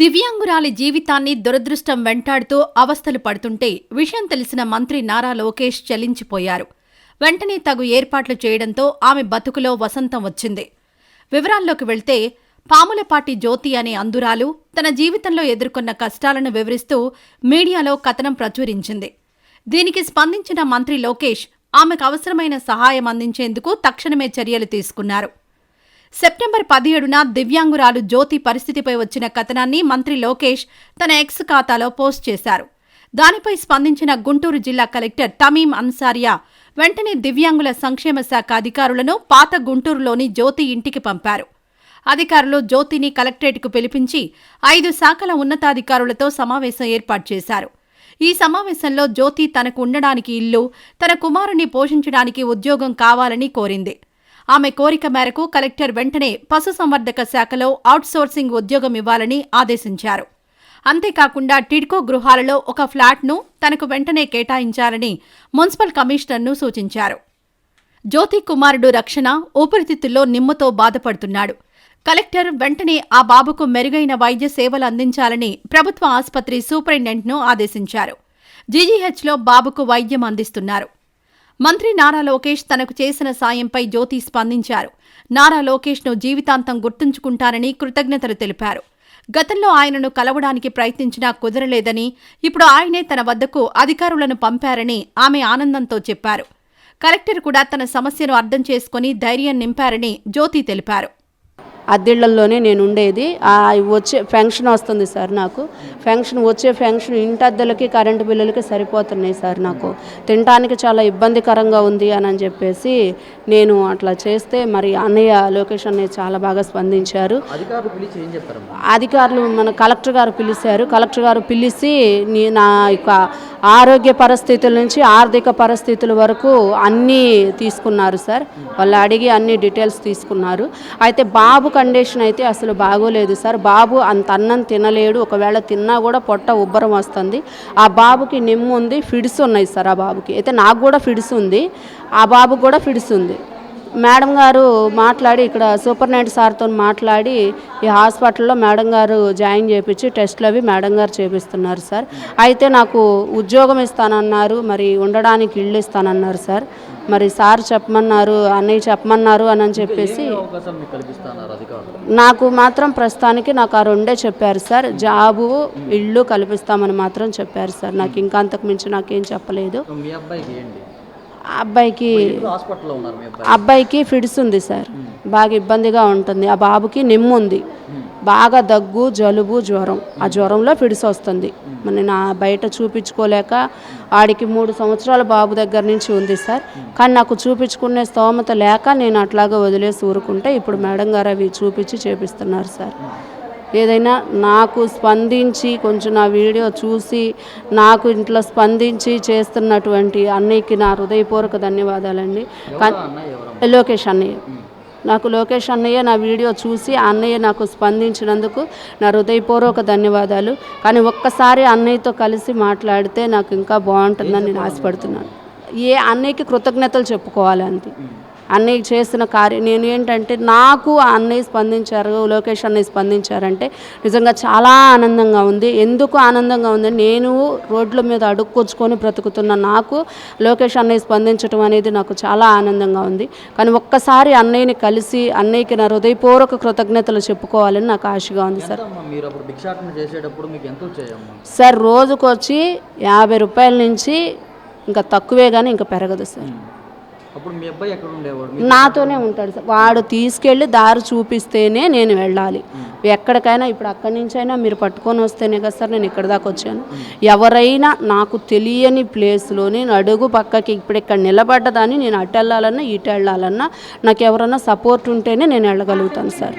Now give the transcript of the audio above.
దివ్యాంగురాలి జీవితాన్ని దురదృష్టం వెంటాడుతూ అవస్థలు పడుతుంటే విషయం తెలిసిన మంత్రి నారా లోకేష్ చలించిపోయారు. వెంటనే తగు ఏర్పాట్లు చేయడంతో ఆమె బతుకులో వసంతం వచ్చింది. వివరాల్లోకి వెళ్తే పాములపాటి జ్యోతి అనే అందురాలు తన జీవితంలో ఎదుర్కొన్న కష్టాలను వివరిస్తూ మీడియాలో కథనం ప్రచురించింది. దీనికి స్పందించిన మంత్రి లోకేష్ ఆమెకు అవసరమైన సహాయం అందించేందుకు తక్షణమే చర్యలు తీసుకున్నారు. సెప్టెంబర్ పదిహేడున దివ్యాంగురాలు జ్యోతి పరిస్థితిపై వచ్చిన కథనాన్ని మంత్రి లోకేష్ తన ఎక్స్ ఖాతాలో పోస్ట్ చేశారు. దానిపై స్పందించిన గుంటూరు జిల్లా కలెక్టర్ తమీం అన్సారియా వెంటనే దివ్యాంగుల సంక్షేమ శాఖ అధికారులను పాత గుంటూరులోని జ్యోతి ఇంటికి పంపారు. అధికారులు జ్యోతిని కలెక్టరేట్కు పిలిపించి ఐదు శాఖల ఉన్నతాధికారులతో సమావేశం ఏర్పాటు చేశారు. ఈ సమావేశంలో జ్యోతి తనకు ఉండడానికి ఇల్లు తన కుమారుణ్ణి పోషించడానికి ఉద్యోగం కావాలని కోరింది. ఆమె కోరిక మేరకు కలెక్టర్ వెంటనే పశుసంవర్ధక శాఖలో అవుట్సోర్సింగ్ ఉద్యోగం ఇవ్వాలని ఆదేశించారు. అంతేకాకుండా టిడ్కో గృహాలలో ఒక ఫ్లాట్ను తనకు వెంటనే కేటాయించాలని మున్సిపల్ కమిషనర్ను సూచించారు. జ్యోతి కుమారుడు రక్షణ ఊపిరితిత్తుల్లో నిమ్మతో బాధపడుతున్నాడు. కలెక్టర్ వెంటనే ఆ బాబుకు మెరుగైన వైద్య సేవలు అందించాలని ప్రభుత్వ ఆసుపత్రి సూపరింటెండెంట్ను ఆదేశించారు. జీజీహెచ్లో బాబుకు వైద్యం అందిస్తున్నారు. మంత్రి నారా లోకేష్ తనకు చేసిన సాయంపై జ్యోతి స్పందించారు. నారా లోకేష్ను జీవితాంతం గుర్తుంచుకుంటారని కృతజ్ఞతలు తెలిపారు. గతంలో ఆయనను కలవడానికి ప్రయత్నించినా కుదరలేదని ఇప్పుడు ఆయనే తన వద్దకు అధికారులను పంపారని ఆమె ఆనందంతో చెప్పారు. కలెక్టర్ కూడా తన సమస్యను అర్థం చేసుకుని ధైర్యం నింపారని జ్యోతి తెలిపారు. అద్దెళ్ళలోనే నేను ఉండేది ఆ వచ్చే ఫంక్షన్ వస్తుంది సార్ నాకు. ఫంక్షన్ వచ్చే ఫంక్షన్ ఇంటి అద్దెలకి కరెంటు బిల్లులకి సరిపోతున్నాయి సార్ నాకు. తినడానికి చాలా ఇబ్బందికరంగా ఉంది అని అని చెప్పేసి నేను అట్లా చేస్తే మరి అన్నయ్య లోకేష్ అన్నయ్య చాలా బాగా స్పందించారు. అధికారులు మన కలెక్టర్ గారు పిలిచారు. కలెక్టర్ గారు పిలిచి నీ నా యొక్క ఆరోగ్య పరిస్థితుల నుంచి ఆర్థిక పరిస్థితుల వరకు అన్నీ తీసుకున్నారు సార్. వాళ్ళు అడిగి అన్ని డీటెయిల్స్ తీసుకున్నారు. అయితే బాబు కండిషన్ అయితే అసలు బాగోలేదు సార్. బాబు అంత అన్నం తినలేడు. ఒకవేళ తిన్నా కూడా పొట్ట ఉబ్బరం వస్తుంది. ఆ బాబుకి నిమ్ము ఉంది ఫిడ్స్ ఉన్నాయి సార్ ఆ బాబుకి. అయితే నాకు కూడా ఫిడ్స్ ఉంది. ఆ బాబుకి కూడా ఫిడ్స్ ఉంది. మేడం గారు మాట్లాడి ఇక్కడ సూపర్నెంట్ సార్తో మాట్లాడి ఈ హాస్పిటల్లో మేడం గారు జాయిన్ చేయించి టెస్ట్లు అవి మేడం గారు చేపిస్తున్నారు సార్. అయితే నాకు ఉద్యోగం ఇస్తానన్నారు మరి ఉండడానికి ఇల్లు ఇస్తానన్నారు సార్. మరి సార్ చెప్పమన్నారు అన్నయ్య చెప్పమన్నారు అని అని చెప్పేసి నాకు మాత్రం ప్రస్తుతానికి నాకు ఆ రెండే చెప్పారు సార్. జాబు ఇల్లు కల్పిస్తామని మాత్రం చెప్పారు సార్. నాకు ఇంకా అంతకు మించి నాకేం చెప్పలేదు. మీ అబ్బాయికి అబ్బాయికి అబ్బాయికి ఫిడ్స్ ఉంది సార్. బాగా ఇబ్బందిగా ఉంటుంది. ఆ బాబుకి నిమ్ము ఉంది. బాగా దగ్గు జలుబు జ్వరం. ఆ జ్వరంలో ఫిడ్స్ వస్తుంది. నేను ఆ బయట చూపించుకోలేక ఆడికి మూడు సంవత్సరాల బాబు దగ్గర నుంచి ఉంది సార్. కానీ నాకు చూపించుకునే స్తోమత లేక నేను అట్లాగా వదిలేసి ఊరుకుంటే ఇప్పుడు మేడం గారు అవి చూపించి చేపిస్తున్నారు సార్. ఏదైనా నాకు స్పందించి కొంచెం నా వీడియో చూసి నాకు ఇంట్లో స్పందించి చేస్తున్నటువంటి అన్నయ్యకి నా హృదయపూర్వక ధన్యవాదాలండి. లోకేష్ అన్నయ్య. నాకు లోకేష్ అన్నయ్య నా వీడియో చూసి అన్నయ్య నాకు స్పందించినందుకు నా హృదయపూర్వక ధన్యవాదాలు. కానీ ఒక్కసారి అన్నయ్యతో కలిసి మాట్లాడితే నాకు ఇంకా బాగుంటుందని నేను ఆశపడుతున్నాను. ఏ అన్నయ్యకి కృతజ్ఞతలు చెప్పుకోవాలి అంతే అన్నయ్య చేసిన కార్యం నేను ఏంటంటే నాకు ఆ అన్నయ్య స్పందించారు లోకేష్ అన్నయ్య స్పందించారంటే నిజంగా చాలా ఆనందంగా ఉంది. ఎందుకు ఆనందంగా ఉంది? నేను రోడ్ల మీద అడుక్కొచ్చుకొని బ్రతుకుతున్న నాకు లోకేష్ అన్నయ్య స్పందించడం అనేది నాకు చాలా ఆనందంగా ఉంది. కానీ ఒక్కసారి అన్నయ్యని కలిసి అన్నయ్యకి నా హృదయపూర్వక కృతజ్ఞతలు చెప్పుకోవాలని నాకు ఆశగా ఉంది సార్. సార్ రోజుకు వచ్చి యాభై రూపాయల నుంచి ఇంకా తక్కువే కానీ ఇంకా పెరగదు సార్. అప్పుడు మీ అబ్బాయి ఎక్కడ ఉండేవాడు? నాతోనే ఉంటాడు సార్. వాడు తీసుకెళ్ళి దారి చూపిస్తేనే నేను వెళ్ళాలి. ఎక్కడికైనా ఇప్పుడు అక్కడి నుంచి అయినా మీరు పట్టుకొని వస్తేనే కదా సార్ నేను ఇక్కడ దాకా వచ్చాను. ఎవరైనా నాకు తెలియని ప్లేస్లో నేను అడుగు పక్కకి ఇప్పుడు ఇక్కడ నిలబడ్డదాన్ని నేను అటు వెళ్ళాలన్నా ఇటు వెళ్ళాలన్నా నాకు ఎవరైనా సపోర్ట్ ఉంటేనే నేను వెళ్ళగలుగుతాను సార్.